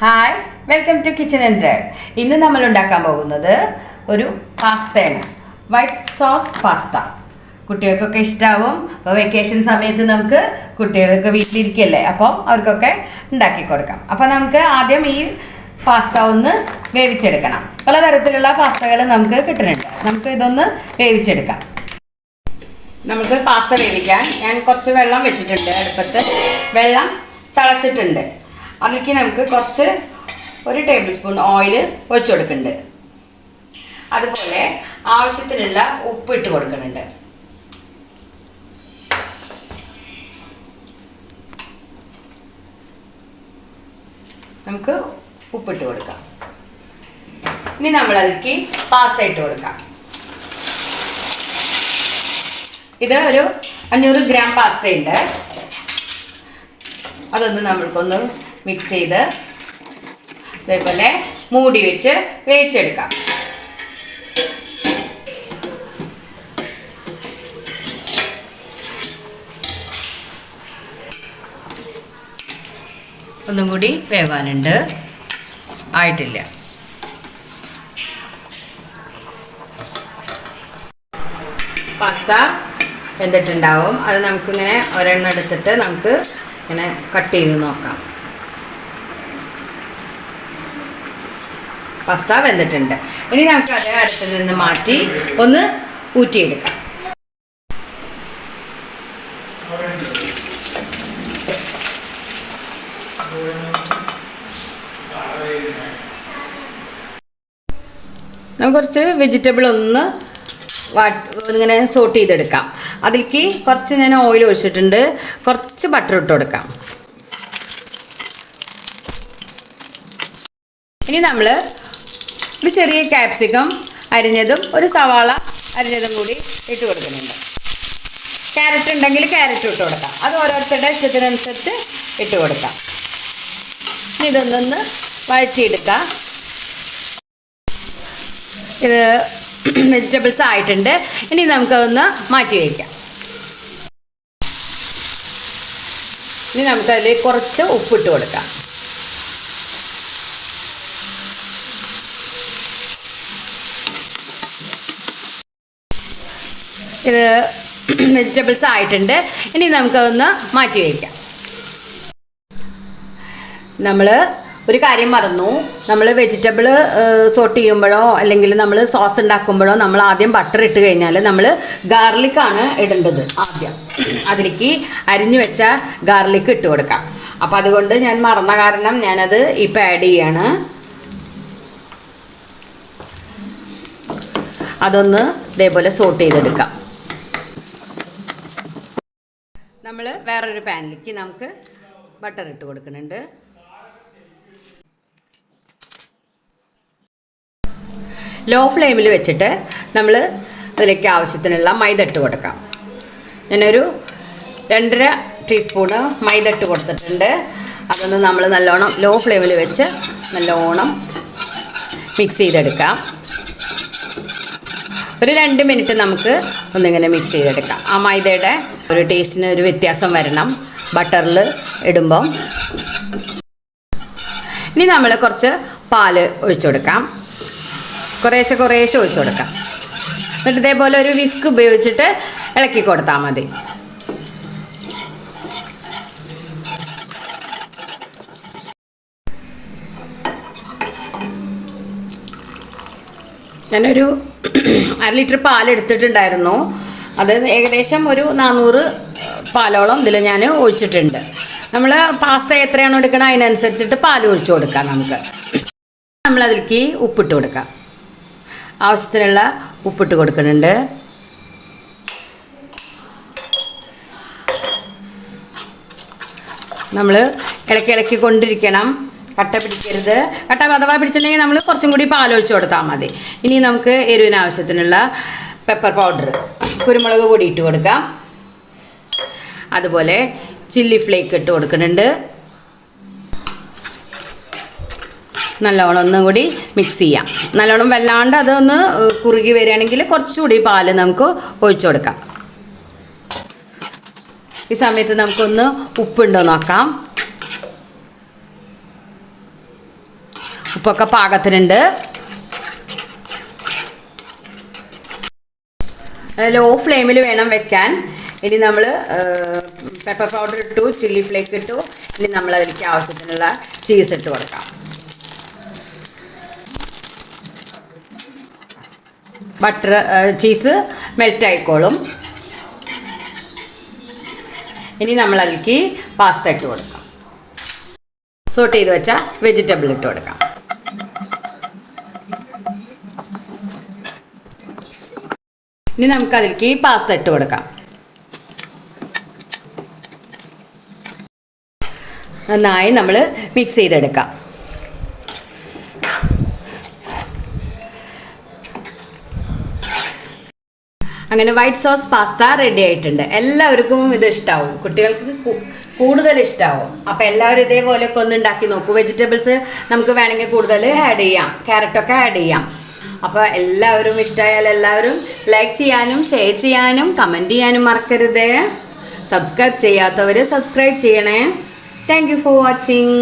Hi welcome to kitchen and drive ഇന്ന് നമ്മൾ ഉണ്ടാക്കാൻ പോകുന്നത് ഒരു പാസ്തയാണ്. വൈറ്റ് സോസ് പാസ്ത കുട്ടികൾക്കൊക്കെ ഇഷ്ടാവും. അപ്പോൾ വെക്കേഷൻ സമയത്ത് നമുക്ക് കുട്ടികളൊക്കെ വീട്ടിലിരിക്കല്ലേ? അപ്പോൾ അവർക്കൊക്കെ ഉണ്ടാക്കി കൊടുക്കാം. അപ്പോൾ നമുക്ക് ആദ്യം ഈ പാസ്ത ഒന്ന് വേവിച്ചെടുക്കണം. പലതരത്തിലുള്ള പാസ്തകൾ നമുക്ക് കിട്ടുന്നുണ്ട്. നമുക്ക് ഇതൊന്ന് വേവിച്ചെടുക്കാം. നമുക്ക് പാസ്ത വേവിക്കാൻ ഞാൻ കുറച്ച് വെള്ളം വെച്ചിട്ടുണ്ട്. അടുപ്പത്ത് വെള്ളം തിളച്ചിട്ടുണ്ട്. അതിലേക്ക് നമുക്ക് കുറച്ച് ഒരു ടേബിൾ സ്പൂൺ ഓയിൽ ഒഴിച്ചു കൊടുക്കുന്നുണ്ട്. അതുപോലെ ആവശ്യത്തിനുള്ള ഉപ്പ് ഇട്ട് കൊടുക്കുന്നുണ്ട്. നമുക്ക് ഉപ്പിട്ട് കൊടുക്കാം. ഇനി നമ്മൾ അതിലേക്ക് പാസ്ത ഇട്ട് കൊടുക്കാം. ഇത് ഒരു അഞ്ഞൂറ് ഗ്രാം പാസ്തയുണ്ട് അതൊന്ന് നമ്മൾക്കൊന്ന് മിക്സ് ചെയ്ത് അതേപോലെ മൂടി വെച്ച് വേവിച്ചെടുക്കാം. ഒന്നും കൂടി വേവാനുണ്ട്. ആയിട്ടില്ല. പാസ്ത വെന്തിട്ടുണ്ടാവും. അത് നമുക്കിങ്ങനെ ഒരെണ്ണം എടുത്തിട്ട് നമുക്ക് ഇങ്ങനെ കട്ട് ചെയ്ത് നോക്കാം. പാസ്ത വെന്തിട്ടുണ്ട് ഇനി നമുക്ക് അത് അടുത്ത് നിന്ന് മാറ്റി ഒന്ന് ഊറ്റിയെടുക്കാം. നമുക്ക് കുറച്ച് വെജിറ്റബിൾ ഒന്ന് ഇങ്ങനെ സോട്ട് ചെയ്തെടുക്കാം. അതിലേക്ക് കുറച്ച് ഞാൻ ഓയിൽ ഒഴിച്ചിട്ടുണ്ട്. കുറച്ച് ബട്ടർ ഇട്ട് കൊടുക്കാം. ഇനി നമ്മൾ ഒരു ചെറിയ ക്യാപ്സിക്കം അരിഞ്ഞതും ഒരു സവാള അരിഞ്ഞതും കൂടി ഇട്ട് കൊടുക്കുന്നുണ്ട്. ക്യാരറ്റ് ഉണ്ടെങ്കിൽ ക്യാരറ്റ് ഇട്ട് കൊടുക്കാം. അത് ഓരോരുത്തരുടെ ഇഷ്ടത്തിനനുസരിച്ച് ഇട്ട് കൊടുക്കാം. ഇതൊന്നൊന്ന് വഴറ്റിയെടുക്കാം. ഇത് വെജിറ്റബിൾസ് ആയിട്ടുണ്ട്. ഇനി നമുക്കതൊന്ന് മാറ്റി വയ്ക്കാം. ഇനി നമുക്കതിൽ കുറച്ച് ഉപ്പിട്ട് കൊടുക്കാം. ഇത് വെജിറ്റബിൾസ് ആയിട്ടുണ്ട്. ഇനി നമുക്കതൊന്ന് മാറ്റി വയ്ക്കാം. നമ്മൾ ഒരു കാര്യം മറന്നു. നമ്മൾ വെജിറ്റബിൾ സോട്ട് ചെയ്യുമ്പോഴോ അല്ലെങ്കിൽ നമ്മൾ സോസ് ഉണ്ടാക്കുമ്പോഴോ നമ്മൾ ആദ്യം ബട്ടർ ഇട്ട് കഴിഞ്ഞാൽ നമ്മൾ ഗാർലിക്കാണ് ഇടേണ്ടത് ആദ്യം. അതിലേക്ക് അരിഞ്ഞു വെച്ച ഗാർലിക്ക് ഇട്ട് കൊടുക്കാം. അപ്പം അതുകൊണ്ട് ഞാൻ മറന്ന കാരണം ഞാനത് ഇപ്പം ആഡ് ചെയ്യാണ്. അതൊന്ന് ഇതേപോലെ സോട്ട് ചെയ്തെടുക്കാം നമ്മൾ വേറൊരു പാനിലേക്ക് നമുക്ക് ബട്ടർ ഇട്ട് കൊടുക്കുന്നുണ്ട്. ലോ ഫ്ലെയിമിൽ വെച്ചിട്ട് നമ്മൾ അതിലേക്ക് ആവശ്യത്തിനുള്ള മൈദ ഇട്ട് കൊടുക്കാം. ഞാനൊരു രണ്ടര ടീസ്പൂണ് മൈദ ഇട്ട് കൊടുത്തിട്ടുണ്ട്. അതൊന്ന് നമ്മൾ നല്ലോണം ലോ ഫ്ലെയിമിൽ വെച്ച് നല്ലോണം മിക്സ് ചെയ്തെടുക്കാം. ഒരു രണ്ട് മിനിറ്റ് നമുക്ക് ഒന്നിങ്ങനെ മിക്സ് ചെയ്തെടുക്കാം. ആ മൈദയുടെ ഒരു ടേസ്റ്റിന് ഒരു വ്യത്യാസം വരണം. ബട്ടറിൽ ഇടുമ്പം. ഇനി നമ്മൾ കുറച്ച് പാൽ ഒഴിച്ചു കൊടുക്കാം. കുറേശ്ശെ കുറേശ്ശെ ഒഴിച്ചു കൊടുക്കാം. എന്നിട്ട് ഇതേപോലെ ഒരു വിസ്ക് ഉപയോഗിച്ചിട്ട് ഇളക്കി കൊടുത്താൽ മതി. ഞാനൊരു അര ലിറ്റർ പാൽ എടുത്തിട്ടുണ്ടായിരുന്നു. അത് ഏകദേശം ഒരു നാനൂറ് പാലോളം ഇതിൽ ഞാൻ ഒഴിച്ചിട്ടുണ്ട്. നമ്മൾ പാസ്ത എത്രയാണോ എടുക്കണം അതിനനുസരിച്ചിട്ട് പാൽ ഒഴിച്ചു കൊടുക്കാം നമുക്ക്. നമ്മളതിലേക്ക് ഉപ്പിട്ട് കൊടുക്കാം. ആവശ്യത്തിനുള്ള ഉപ്പിട്ട് കൊടുക്കുന്നുണ്ട്. നമ്മൾ ഇളക്കി ഇളക്കി കൊണ്ടിരിക്കണം. കട്ട പിടിക്കരുത്. കട്ട അഥവാ പിടിച്ചിട്ടുണ്ടെങ്കിൽ നമ്മൾ കുറച്ചും കൂടി പാലൊഴിച്ച് കൊടുത്താൽ മതി. ഇനി നമുക്ക് എരിവിന് ആവശ്യത്തിനുള്ള പെപ്പർ പൗഡർ കുരുമുളക് പൊടി ഇട്ട് കൊടുക്കാം. അതുപോലെ ചില്ലി ഫ്ലേക്ക് ഇട്ട് കൊടുക്കുന്നുണ്ട്. നല്ലോണം ഒന്നും കൂടി മിക്സ് ചെയ്യാം. നല്ലോണം വല്ലാണ്ട് അതൊന്ന് കുറുകി വരികയാണെങ്കിൽ കുറച്ചുകൂടി പാൽ നമുക്ക് ഒഴിച്ചു കൊടുക്കാം. ഈ സമയത്ത് നമുക്കൊന്ന് ഉപ്പുണ്ടോ നോക്കാം. ഉപ്പൊക്കെ പാകത്തിനുണ്ട്. ലോ ഫ്ലെയിമിൽ വേണം വെക്കാൻ. ഇനി നമ്മൾ പെപ്പർ പൗഡർ ഇട്ടു ചില്ലി ഫ്ലേക്ക് ഇട്ടു. ഇനി നമ്മൾ അതിലേക്ക് ആവശ്യത്തിനുള്ള ചീസ് ഇട്ട് കൊടുക്കാം. ബട്ടർ ചീസ് മെൽറ്റ് ആയിക്കോളും. ഇനി നമ്മൾ അതിലേക്ക് പാസ്ത ഇട്ട് കൊടുക്കാം. സോട്ട് ചെയ്ത് വെച്ച വെജിറ്റബിൾ ഇട്ട് കൊടുക്കാം. ഇനി നമുക്ക് അതിലേക്ക് പാസ്ത ഇട്ട് കൊടുക്കാം. നന്നായി നമ്മൾ മിക്സ് ചെയ്തെടുക്കാം. അങ്ങനെ വൈറ്റ് സോസ് പാസ്ത റെഡി ആയിട്ടുണ്ട്. എല്ലാവർക്കും ഇത് ഇഷ്ടാവും. കുട്ടികൾക്ക് കൂടുതൽ ഇഷ്ടാവും. അപ്പോൾ എല്ലാവരും ഇതേപോലെയൊക്കെ ഒന്ന് ഉണ്ടാക്കി നോക്കൂ. വെജിറ്റബിൾസ് നമുക്ക് വേണമെങ്കിൽ കൂടുതൽ ആഡ് ചെയ്യാം. ക്യാരറ്റൊക്കെ ആഡ് ചെയ്യാം. അപ്പോൾ എല്ലാവരും ഇഷ്ടമായാൽ എല്ലാവരും ലൈക്ക് ചെയ്യാനും ഷെയർ ചെയ്യാനും കമന്റ് ചെയ്യാനും മറക്കരുത്. സബ്സ്ക്രൈബ് ചെയ്യാത്തവർ സബ്സ്ക്രൈബ് ചെയ്യണേ. Thank for watching